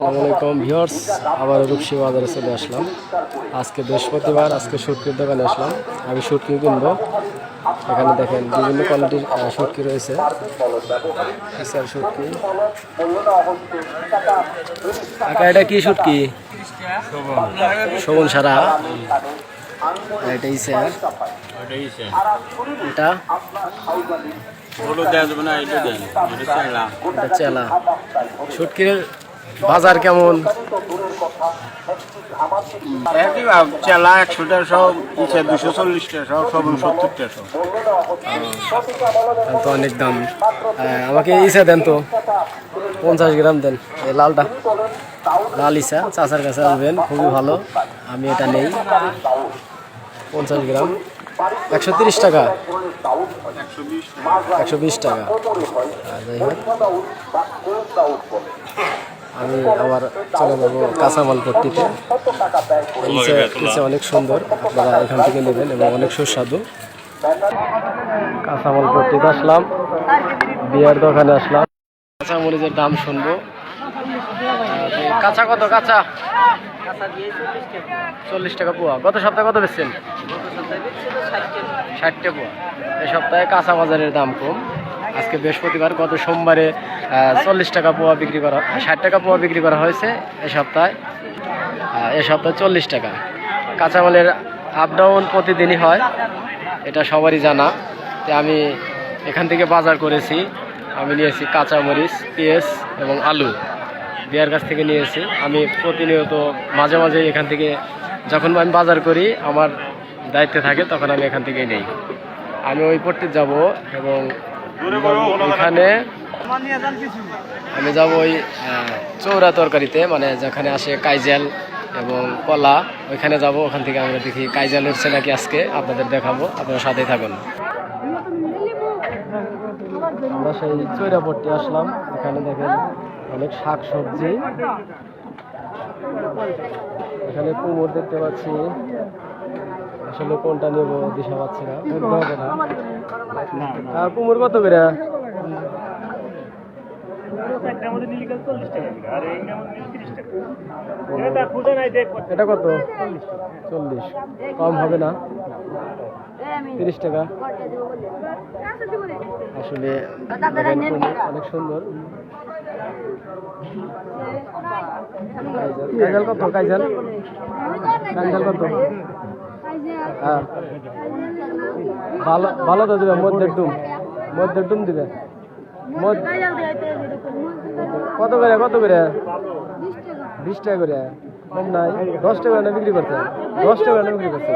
আসসালামাইকুম ভিউয়ার্স আবার রূপসী বাজারে চলে আসলাম। আজকে বৃহস্পতিবার আজকে সুটকির দোকানে আসলাম। আমি সুটকি কিনবো। এখানে দেখেন বিভিন্ন কোয়ালিটির সুটকি রয়েছে। স্যার সুটকি। কাকা এটা কি সুটকি? শোভন সারা। এটা স্যার এটা? এটা চেলা। সুটকির বাজার কেমন? চালা একশো টাকা দুশো চল্লিশ টাকা সব সত্তর টাকা তো অনেক দাম। আমাকে ইসা দেন তো। পঞ্চাশ গ্রাম দেন এই লালটা। লাল ইসা চাচার কাছে আসবেন খুবই ভালো। আমি এটা নেই। পঞ্চাশ গ্রাম। একশো তিরিশ টাকা। একশো বিশ টাকা। যাই হোক। আমি আবার চলে যাব কাঁচামাল পট্টিতে। নিচে অনেক সুন্দর, আপনারা এখান থেকে নেবেন এবং অনেক সুস্বাদু। কাঁচামাল পট্টিতে আসলাম, বিয়ার দোকানে আসলাম। কাঁচামরিচের দাম শুনব। কাঁচা কত? কাঁচা। চল্লিশ টাকা পোয়া। গত সপ্তাহে কত বেচছেন? ষাটটা পোয়া। এই সপ্তাহে কাঁচা বাজারের দাম কম। আজকে বৃহস্পতিবার, গত সোমবারে চল্লিশ টাকা পোয়া বিক্রি করা, ষাট টাকা পোয়া বিক্রি করা হয়েছে এই সপ্তাহে। এ সপ্তাহে চল্লিশ টাকা। কাঁচামালের আপ ডাউন প্রতিদিনই হয়, এটা সবারই জানা। আমি এখান থেকে বাজার করেছি, আমি নিয়েছি কাঁচামরিচ, পেঁয়াজ এবং আলু। বিয়ার কাছ থেকে নিয়েছি। আমি প্রতিনিয়ত মাঝে মাঝে এখান থেকে যখন আমি বাজার করি, আমার দায়িত্বে থাকে, তখন আমি এখান থেকেই নেই। আমি ওই পট্টি যাব এবং এখানে আমি যাব ওই চৌরা তরকারিতে মানে যেখানে আসে কাইজাল এবং কলা, ওইখানে যাব, ওখান থেকে আমরা দেখি কাইজাল উঠছে নাকি আজকে, আপনাদের দেখাবো, আপনারা সাথেই থাকুন। আমরা সেই চৈরাপট্টি আসলাম, এখানে দেখেন অনেক শাক সবজি। এখানে কুমোর দেখতে পাচ্ছি। আসলে কোনটা নেব দিশা পাচ্ছি না হবে না। আহ, কুমোর কত করে? এটা কত? চল্লিশ। কম হবে না? তিরিশ টাকা। আসলে অনেক সুন্দর। কাইজাল কত? কাইজাল? কাইজাল কত? ভালো ভালো তো দিবে মধ্যে ডুম মধ্যে ডুম দিবে কত করে কত করে বিশ টাকা করে কম নাই দশ টাকা না বিক্রি করছে দশ টাকা না বিক্রি করছে